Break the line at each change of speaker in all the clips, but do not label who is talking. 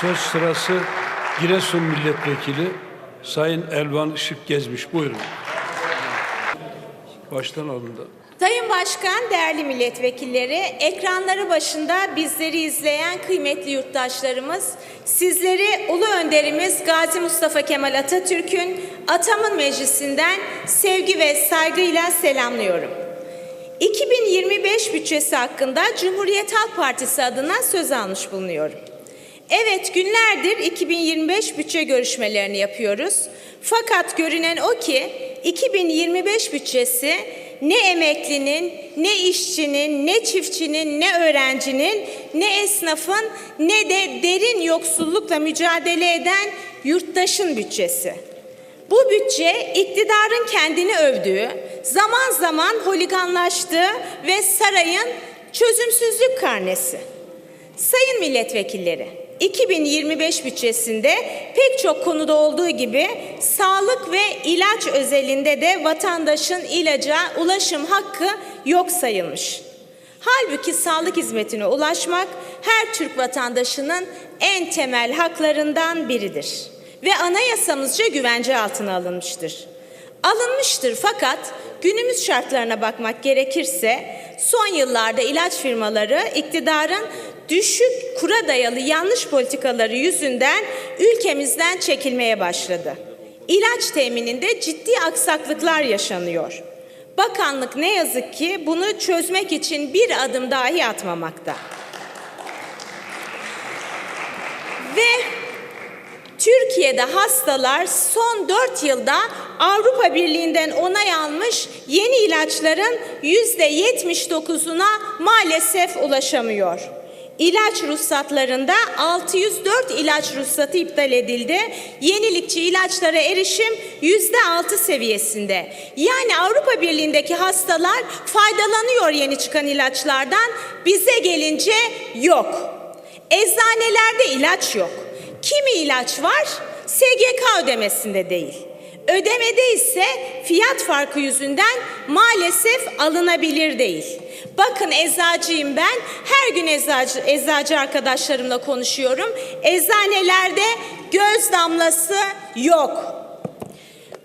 Söz sırası Giresun Milletvekili Sayın Elvan Işık Gezmiş. Buyurun. Baştan alın da.
Sayın Başkan, değerli milletvekilleri, ekranları başında bizleri izleyen kıymetli yurttaşlarımız, sizleri Ulu Önderimiz Gazi Mustafa Kemal Atatürk'ün Atamın Meclisi'nden sevgi ve saygıyla selamlıyorum. 2025 bütçesi hakkında Cumhuriyet Halk Partisi adına söz almış bulunuyorum. Evet günlerdir 2025 bütçe görüşmelerini yapıyoruz. Fakat görünen o ki 2025 bütçesi ne emeklinin, ne işçinin, ne çiftçinin, ne öğrencinin, ne esnafın, ne de derin yoksullukla mücadele eden yurttaşın bütçesi. Bu bütçe iktidarın kendini övdüğü, zaman zaman holiganlaştığı ve sarayın çözümsüzlük karnesi. Sayın milletvekilleri, 2025 bütçesinde pek çok konuda olduğu gibi sağlık ve ilaç özelinde de vatandaşın ilaca ulaşım hakkı yok sayılmış. Halbuki sağlık hizmetine ulaşmak her Türk vatandaşının en temel haklarından biridir ve anayasamızca güvence altına alınmıştır. Alınmıştır fakat günümüz şartlarına bakmak gerekirse son yıllarda ilaç firmaları iktidarın düşük kura dayalı yanlış politikaları yüzünden ülkemizden çekilmeye başladı. İlaç temininde ciddi aksaklıklar yaşanıyor. Bakanlık ne yazık ki bunu çözmek için bir adım dahi atmamakta. Ve Türkiye'de hastalar son 4 yılda Avrupa Birliği'nden onay almış yeni ilaçların %79'una maalesef ulaşamıyor. İlaç ruhsatlarında 604 ilaç ruhsatı iptal edildi. Yenilikçi ilaçlara erişim %6 seviyesinde. Yani Avrupa Birliği'ndeki hastalar faydalanıyor yeni çıkan ilaçlardan. Bize gelince yok. Eczanelerde ilaç yok. Kimi ilaç var? SGK ödemesinde değil. Ödemede ise fiyat farkı yüzünden maalesef alınabilir değil. Bakın eczacıyım ben. Her gün eczacı, eczacı arkadaşlarımla konuşuyorum. Eczanelerde göz damlası yok.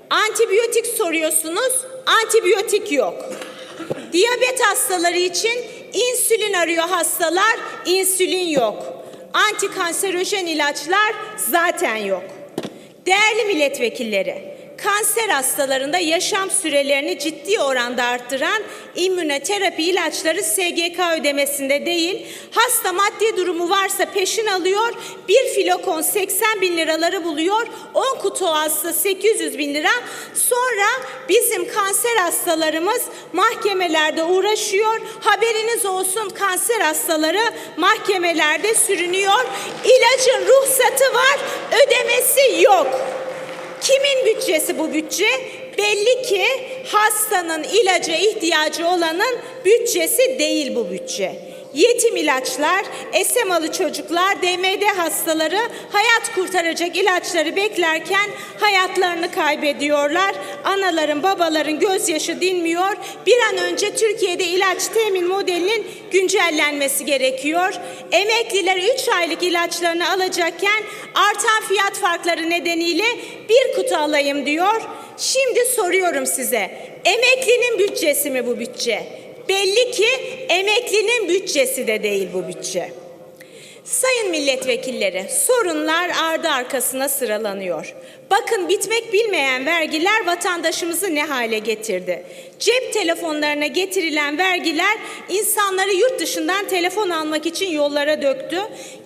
Antibiyotik soruyorsunuz, antibiyotik yok. Diyabet hastaları için insülin arıyor hastalar, insülin yok. Antikanserojen ilaçlar zaten yok. Değerli milletvekilleri, kanser hastalarında yaşam sürelerini ciddi oranda arttıran immünoterapi ilaçları SGK ödemesinde değil, hasta maddi durumu varsa peşin alıyor, bir filokon 80 bin liraları buluyor, 10 kutu alsa 800 bin lira, sonra bizim kanser hastalarımız mahkemelerde uğraşıyor, haberiniz olsun kanser hastaları mahkemelerde sürünüyor, ilacın ruhsatı var, ödemesi yok. Kimin bütçesi bu bütçe? Belli ki hastanın ilaca ihtiyacı olanın bütçesi değil bu bütçe. Yetim ilaçlar, esemalı çocuklar, DMD hastaları hayat kurtaracak ilaçları beklerken hayatlarını kaybediyorlar. Anaların, babaların gözyaşı dinmiyor. Bir an önce Türkiye'de ilaç temin modelinin güncellenmesi gerekiyor. Emekliler 3 aylık ilaçlarını alacakken artan fiyat farkları nedeniyle bir kutu alayım diyor. Şimdi soruyorum size. Emeklinin bütçesi mi bu bütçe? Belli ki emeklinin bütçesi de değil bu bütçe. Sayın milletvekilleri, sorunlar ardı arkasına sıralanıyor. Bakın bitmek bilmeyen vergiler vatandaşımızı ne hale getirdi? Cep telefonlarına getirilen vergiler insanları yurt dışından telefon almak için yollara döktü.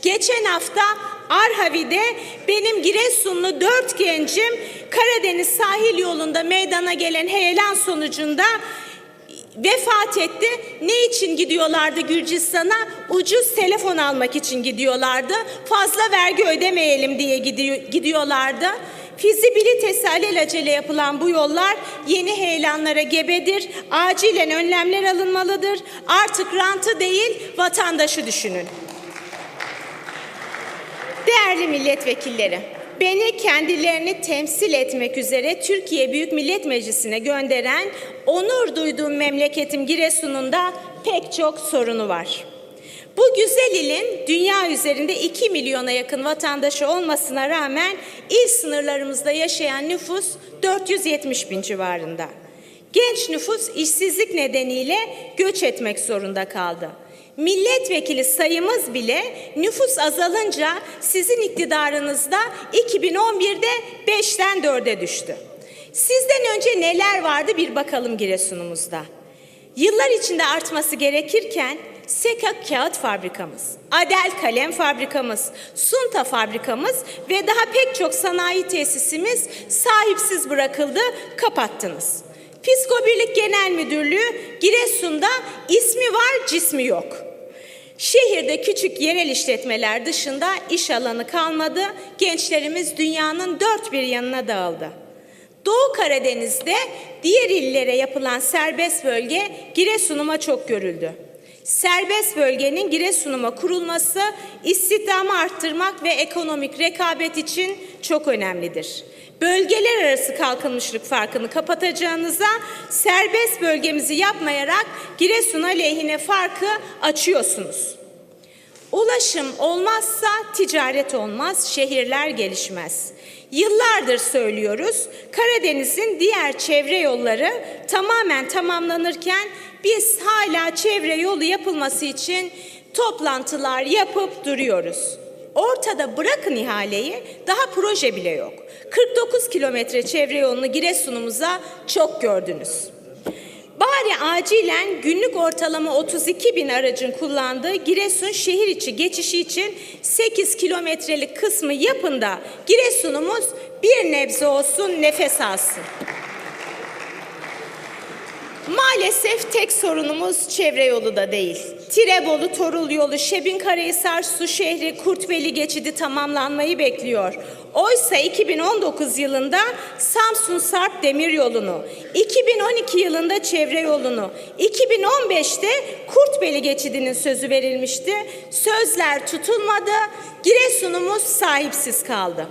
Geçen hafta Arhavi'de benim Giresunlu dört gencim Karadeniz sahil yolunda meydana gelen heyelan sonucunda vefat etti. Ne için gidiyorlardı Gürcistan'a? Ucuz telefon almak için gidiyorlardı. Fazla vergi ödemeyelim diye gidiyorlardı. Fizibilitesi alelacele yapılan bu yollar yeni heyelanlara gebedir. Acilen önlemler alınmalıdır. Artık rantı değil vatandaşı düşünün. Değerli milletvekilleri, beni kendilerini temsil etmek üzere Türkiye Büyük Millet Meclisi'ne gönderen onur duyduğum memleketim Giresun'un da pek çok sorunu var. Bu güzel ilin dünya üzerinde 2 milyona yakın vatandaşı olmasına rağmen il sınırlarımızda yaşayan nüfus 470 bin civarında. Genç nüfus işsizlik nedeniyle göç etmek zorunda kaldı. Milletvekili sayımız bile nüfus azalınca sizin iktidarınızda 2011'de 5'ten 4'e düştü. Sizden önce neler vardı bir bakalım Giresun'umuzda. Yıllar içinde artması gerekirken Seka kağıt fabrikamız, Adel kalem fabrikamız, Sunta fabrikamız ve daha pek çok sanayi tesisimiz sahipsiz bırakıldı, kapattınız. Psikobirlik Genel Müdürlüğü Giresun'da ismi var, cismi yok. Şehirde küçük yerel işletmeler dışında iş alanı kalmadı. Gençlerimiz dünyanın dört bir yanına dağıldı. Doğu Karadeniz'de diğer illere yapılan serbest bölge Giresun'uma çok görüldü. Serbest bölgenin Giresun'uma kurulması istihdamı arttırmak ve ekonomik rekabet için çok önemlidir. Bölgeler arası kalkınmışlık farkını kapatacağınıza serbest bölgemizi yapmayarak Giresun aleyhine farkı açıyorsunuz. Ulaşım olmazsa ticaret olmaz, şehirler gelişmez. Yıllardır söylüyoruz. Karadeniz'in diğer çevre yolları tamamen tamamlanırken biz hala çevre yolu yapılması için toplantılar yapıp duruyoruz. Ortada bırakın ihaleyi, daha proje bile yok. 49 kilometre çevre yolunu Giresun'umuza çok gördünüz. Bari acilen günlük ortalama 32 bin aracın kullandığı Giresun şehir içi geçişi için 8 kilometrelik kısmı yapın da Giresun'umuz bir nebze olsun nefes alsın. Maalesef tek sorunumuz çevre yolu da değil. Tirebolu Torul yolu, Şebinkarahisar Su Şehri, Kurtbeli geçidi tamamlanmayı bekliyor. Oysa 2019 yılında Samsun Sarp Demir yolunu, 2012 yılında çevre yolunu, 2015'te Kurtbeli geçidinin sözü verilmişti. Sözler tutulmadı, Giresun'umuz sahipsiz kaldı.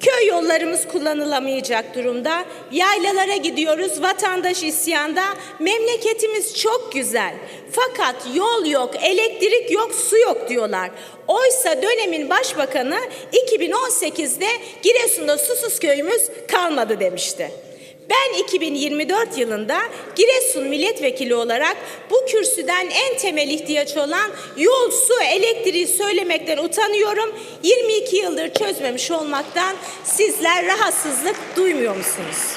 Köy yollarımız kullanılamayacak durumda. Yaylalara gidiyoruz, vatandaş isyanda. Memleketimiz çok güzel. Fakat yol yok, elektrik yok, su yok diyorlar. Oysa dönemin başbakanı 2018'de Giresun'da susuz köyümüz kalmadı demişti. Ben 2024 yılında Giresun milletvekili olarak bu kürsüden en temel ihtiyaç olan yol, su, elektriği söylemekten utanıyorum. 22 yıldır çözmemiş olmaktan sizler rahatsızlık duymuyor musunuz?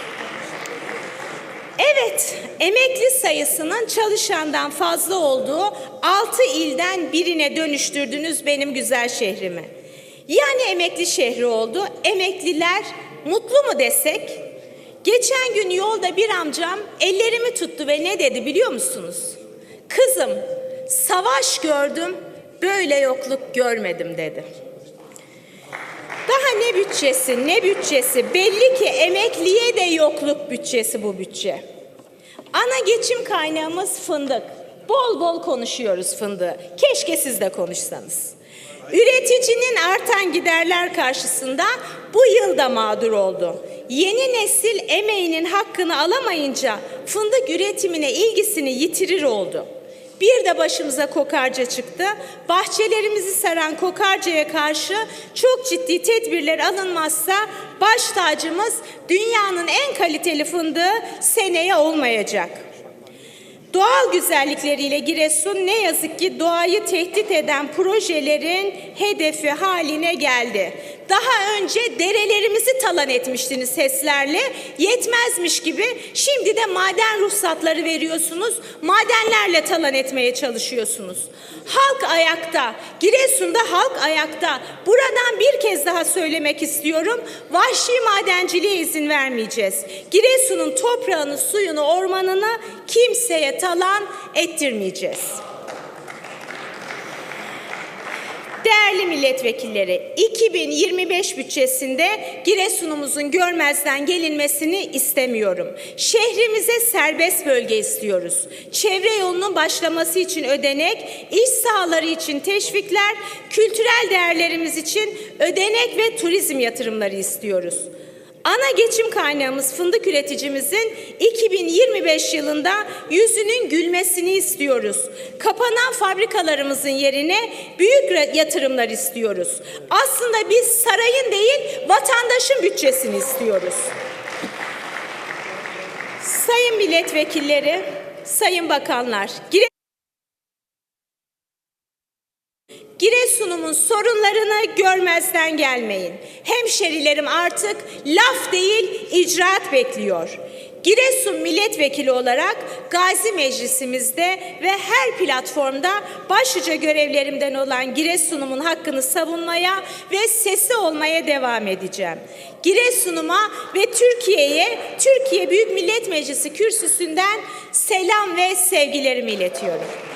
Evet, emekli sayısının çalışandan fazla olduğu 6 ilden birine dönüştürdünüz benim güzel şehrimi. Yani emekli şehri oldu. Emekliler mutlu mu desek? Geçen gün yolda bir amcam ellerimi tuttu ve ne dedi biliyor musunuz? Kızım, savaş gördüm, böyle yokluk görmedim dedi. Daha ne bütçesi, ne bütçesi? Belli ki emekliye de yokluk bütçesi bu bütçe. Ana geçim kaynağımız fındık. Bol bol konuşuyoruz fındığı. Keşke siz de konuşsanız. Üreticinin artan giderler karşısında bu yılda mağdur oldu. Yeni nesil emeğinin hakkını alamayınca fındık üretimine ilgisini yitirir oldu. Bir de başımıza kokarca çıktı. Bahçelerimizi saran kokarcaya karşı çok ciddi tedbirler alınmazsa baş tacımız dünyanın en kaliteli fındığı seneye olmayacak. Doğal güzellikleriyle Giresun ne yazık ki doğayı tehdit eden projelerin hedefi haline geldi. Daha önce derelerimizi talan etmiştiniz HES'lerle. Yetmezmiş gibi şimdi de maden ruhsatları veriyorsunuz. Madenlerle talan etmeye çalışıyorsunuz. Halk ayakta. Giresun'da halk ayakta. Buradan bir kez daha söylemek istiyorum. Vahşi madenciliğe izin vermeyeceğiz. Giresun'un toprağını, suyunu, ormanını kimseye talan ettirmeyeceğiz. Değerli milletvekilleri, 2025 bütçesinde Giresun'umuzun görmezden gelinmesini istemiyorum. Şehrimize serbest bölge istiyoruz. Çevre yolunun başlaması için ödenek, iş sahaları için teşvikler, kültürel değerlerimiz için ödenek ve turizm yatırımları istiyoruz. Ana geçim kaynağımız fındık üreticimizin 2025 yılında yüzünün gülmesini istiyoruz. Kapanan fabrikalarımızın yerine büyük yatırımlar istiyoruz. Aslında biz sarayın değil vatandaşın bütçesini istiyoruz. Sayın milletvekilleri, sayın bakanlar, Gire Giresun'umun sorunlarını görmezden gelmeyin. Hemşerilerim artık laf değil icraat bekliyor. Giresun milletvekili olarak Gazi Meclisimizde ve her platformda başlıca görevlerimden olan Giresun'umun hakkını savunmaya ve sesi olmaya devam edeceğim. Giresun'uma ve Türkiye'ye Türkiye Büyük Millet Meclisi kürsüsünden selam ve sevgilerimi iletiyorum.